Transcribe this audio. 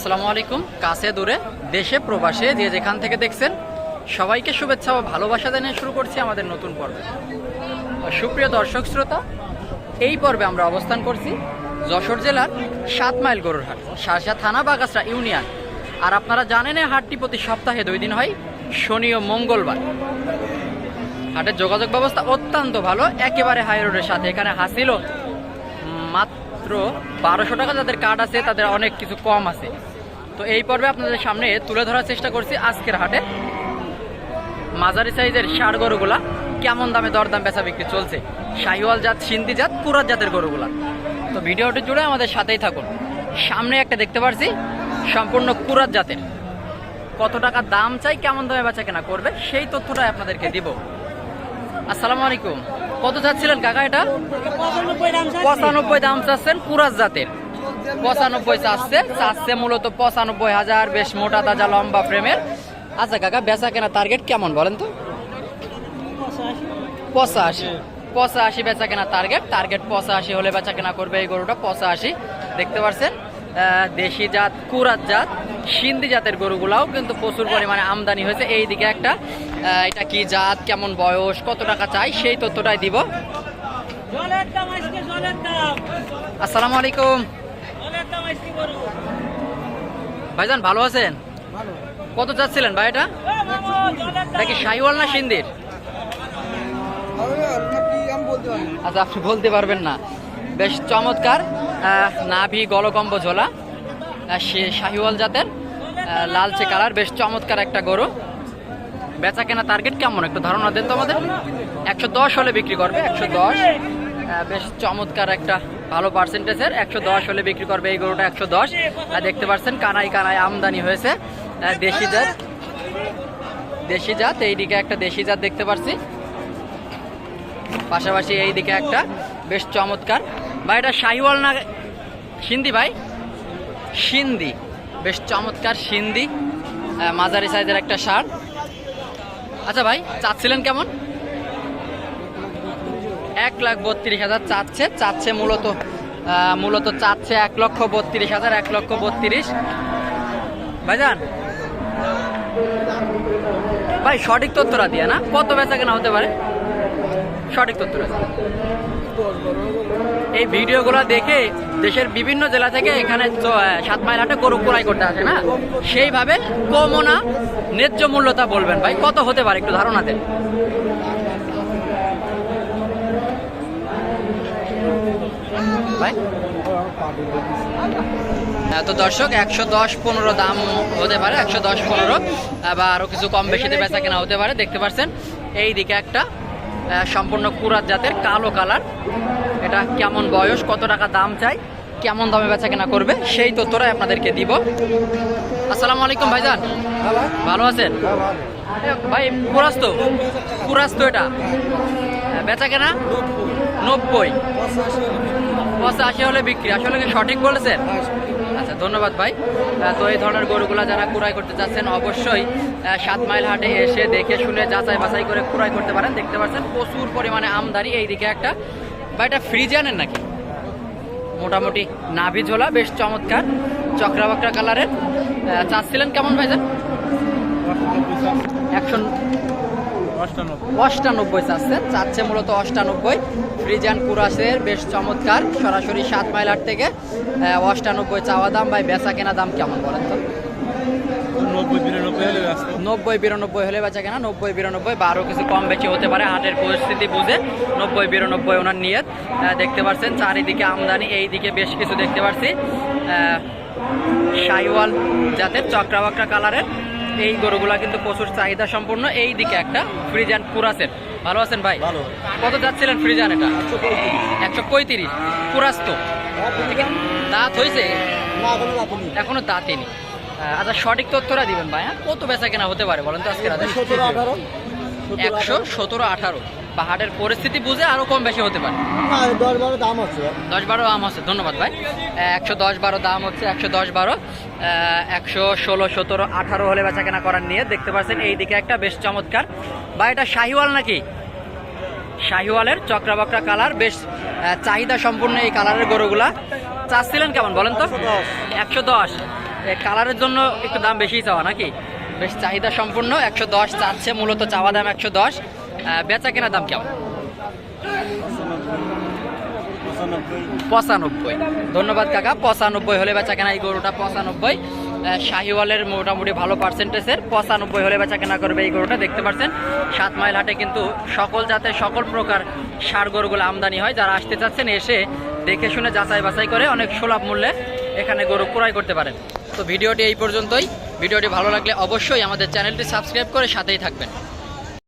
আসসালামু আলাইকুম। কাছে দূরে, দেশে, প্রবাসে, যে যেখান থেকে দেখছেন, সবাইকে শুভেচ্ছা ও ভালোবাসা জানিয়ে শুরু করছি আমাদের নতুন পর্বে। সুপ্রিয় দর্শক শ্রোতা, এই পর্বে আমরা অবস্থান করছি যশোর জেলার সাত মাইল গরুর হাট শারশা থানা বাগাসরা ইউনিয়ন। আর আপনারা জানেন এই হাটটি প্রতি সপ্তাহে দুই দিন হয়, শনি ও মঙ্গলবার। হাটের যোগাযোগ ব্যবস্থা অত্যন্ত ভালো, একেবারে হাই রোডের সাথে। এখানে হাসিল মাত্র বারোশো টাকা যাদের কার্ড আছে, তাদের অনেক কিছু কম আছে। তো এই পর্বে আপনাদের সামনে তুলে ধরার চেষ্টা করছি আজকের হাটে। মাঝারি সাইজের ষাড় গরুগুলা কেমন দামে দরদাম বেচা বিক্রি চলছে? শাহিওয়াল জাত সিন্ধি জাত কুরাত জাতের গরুগুলা। তো ভিডিওটি জুড়ে আমাদের সাথেই থাকুন। সামনে একটা দেখতে পারছি সম্পূর্ণ কুরাত জাতের। কত টাকা দাম চাই কেমন দামে বেচা কেনা করবে সেই তথ্যটাই আপনাদেরকে দিব। আসসালামু আলাইকুম। কত চাচ্ছিলেন কাকা এটা? পঁচানব্বই দাম চাচ্ছেন কুরাজ জাতের। পঁচানব্বই চাচ্ছে চাচ্ছে মূলত পঁচানব্বই হাজার বেশ মোটা তাজা লম্বা ফ্রেমের আচ্ছা কাকা বেচা কেনা টার্গেট কেমন বলেন তো? পঁচাশি। পঁচাশি বেচা কেনা টার্গেট টার্গেট পঁচাশি হলে বেচা কেনা করবে এই গরুটা পঁচাশি। দেখতে পাচ্ছেন দেশি জাত কুরাত জাত সিন্ধি জাতের গরুগুলাও কিন্তু প্রচুর পরিমাণে আমদানি হয়েছে। এই দিকে একটা এটা কি জাত কেমন বয়স কত টাকা চাই সেই তথ্যটাই দিব। আসসালামু আলাইকুম জলের দাম আজকে গরু ভাইজান ভালো আছেন? কত চাচ্ছিলেন ভাই এটা? এ মামা এটা কি শাহিওয়াল না সিন্দির? আচ্ছা আপনি বলতে পারবেন না। বেশ চমৎকার নাভি গলকম্ব ঝোলা সে শাহিওয়াল জাতের লালচে কালার বেশ চমৎকার একটা গরু। বেচা কেনা টার্গেট কেমন? একটু ধারণা দেন তো আমাদের। একশো দশ হলে বিক্রি করবে একশো দশ। বেশ চমৎকার একটা ভালো পার্সেন্টেজের একশো দশ হলে বিক্রি করবে এই গরুটা, একশো দশ। দেখতে পাচ্ছেন কানাই কানাই আমদানি হয়েছে দেশি জাত। দেশি জাত, এইদিকে একটা দেশি জাত দেখতে পাচ্ছি। পাশাপাশি এইদিকে একটা বেশ চমৎকার। ভাই, এটা শাহিওয়াল না সিন্ধি ভাই? সিন্ধি, বেশ চমৎকার সিন্ধি মাঝারি সাইজের একটা সার আচ্ছা ভাই, চাচ্ছিলেন কেমন? এক লাখ বত্রিশ হাজার চাচ্ছে চাচ্ছে মূলত মূলত চাচ্ছে এক লক্ষ বত্রিশ হাজার, এক লক্ষ বত্রিশ। ভাইজান, ভাই সঠিক তথ্যটা দিয়ে না, কত বেচা কেনা হতে পারে? সঠিক তথ্যটা। এই ভিডিওগুলো দেখে দেশের বিভিন্ন জেলা থেকে এখানে সাত মাইল হাটে গরু ক্রয় করতে আসে, না? সেইভাবে কমও না, ন্যায্য মূল্যতা বলবেন ভাই, কত হতে পারে একটু ধারণা দেন। ভাই? তো দর্শক, একশো দশ পনেরো দাম হতে পারে, একশো দশ পনেরো বা আরও কিছু কম বেশিতে বেচা কেনা হতে পারে, দেখতে পাচ্ছেন এই দিকে একটা সম্পূর্ণ কুরাত জাতের কালো কালার। এটা কেমন বয়স, কত টাকা দাম চাই, কেমন দামে বেচা কেনা করবে, সেই তথ্যটাই আপনাদেরকে দিব। আসসালামু আলাইকুম, ভাইজান। ভালো আছেন? ভাই কুরাস তো এটা। বেচা কেনা নব্বই। পঁচাশি হলে বিক্রি আসলে কি সঠিক বলেছেন? আচ্ছা ধন্যবাদ ভাই। তো এই ধরনের গরুগুলা যারা ক্রয় করতে চাচ্ছেন অবশ্যই সাত মাইল হাটে এসে দেখে শুনে যাচাই বাছাই করে ক্রয় করতে পারেন। দেখতে পাচ্ছেন, প্রচুর পরিমাণে আমদানি এইদিকে একটা। বা এটা ফ্রিজ আনেন নাকি? মোটামুটি নাভি ঝোলা, বেশ চমৎকার চক্রা বকরা কালারের চাচ্ছিলেন কেমন ভাইজান একশো অষ্টানব্বই। চাচ্ছে চাচ্ছে মূলত অষ্টানব্বই। ফ্রিজান কুরাসের বেশ চমৎকার সরাসরি সাত মাইল আট থেকে অষ্টানব্বই চাওয়া দাম। ভাই বেচা কেনা দাম কেমন বলেন তো? নব্বই বিরানব্বই হলে বেচা কেনা নব্বই বিরানব্বই বা আরও কিছু কম বেশি হতে পারে। হাটের পরিস্থিতি বুঝে নব্বই বিরানব্বই ওনার নিয়ত। দেখতে পাচ্ছেন চারিদিকে আমদানি এই দিকে বেশ কিছু দেখতে পাচ্ছি। আহ, শাহিওয়াল জাতের চক্রা কালারের। এই গরুগুলা কিন্তু প্রচুর চাহিদা সম্পূর্ণ এই দিকে একটা ফ্রিজান কুরাসের ভালো আছেন ভাই? কত যাচ্ছিলেন ফ্রিজান এটা? একশো পঁয়ত্রিশ। কুরাস তো দাঁত হয়েছে এখনও দাঁতেনি আচ্ছা সঠিক তথ্যটা দিবেন ভাই হ্যাঁ? কত বেচা কেনা হতে পারে বলেন তো আজকে একশো সতেরো আঠারো। পাহাড়ের পরিস্থিতি বুঝে আরও কম বেশি হতে পারে। দশ বারো দাম আছে। দশ বারো দাম আছে ধন্যবাদ ভাই। একশো দশ বারো দাম হচ্ছে একশো দশ বারো। একশো ষোলো সতেরো আঠারো হলে বেচা কেনা করার নিয়ে দেখতে পাচ্ছেন এই দিকে একটা বেশ চমৎকার। বা এটা শাহিওয়াল নাকি? শাহিওয়ালের চক্রা বকরা কালার বেশ চাহিদা সম্পূর্ণ এই কালারের গরুগুলা। চাচ্ছিলেন কেমন বলেন তো? একশো দশ। কালারের জন্য একটু দাম বেশি চাওয়া নাকি? বেশ চাহিদা সম্পূর্ণ একশো দশ চাচ্ছে মূলত চাওয়া দাম একশো দশ। বেচা কেনা দাম কেমন? পঁচানব্বই। ধন্যবাদ কাকা, পঁচানব্বই হলে বেচা কেনা, এই গরুটা পঁচানব্বই। শাহিওয়ালের মোটামুটি ভালো পার্সেন্টেজের পঁচানব্বই হলে বেচা কেনা করবে এই গরুটা, দেখতে পাচ্ছেন। সাত মাইল হাটে কিন্তু সকল জাতের সকল প্রকার সার গরুগুলো আমদানি হয়। যারা আসতে চাচ্ছেন, এসে দেখে শুনে যাচাই বাছাই করে অনেক সুলভ মূল্যে এখানে গরু ক্রয় করতে পারেন। তো ভিডিওটি এই পর্যন্তই। ভিডিওটি ভালো লাগলে অবশ্যই আমাদের চ্যানেলটি সাবস্ক্রাইব করে সাথেই থাকবেন।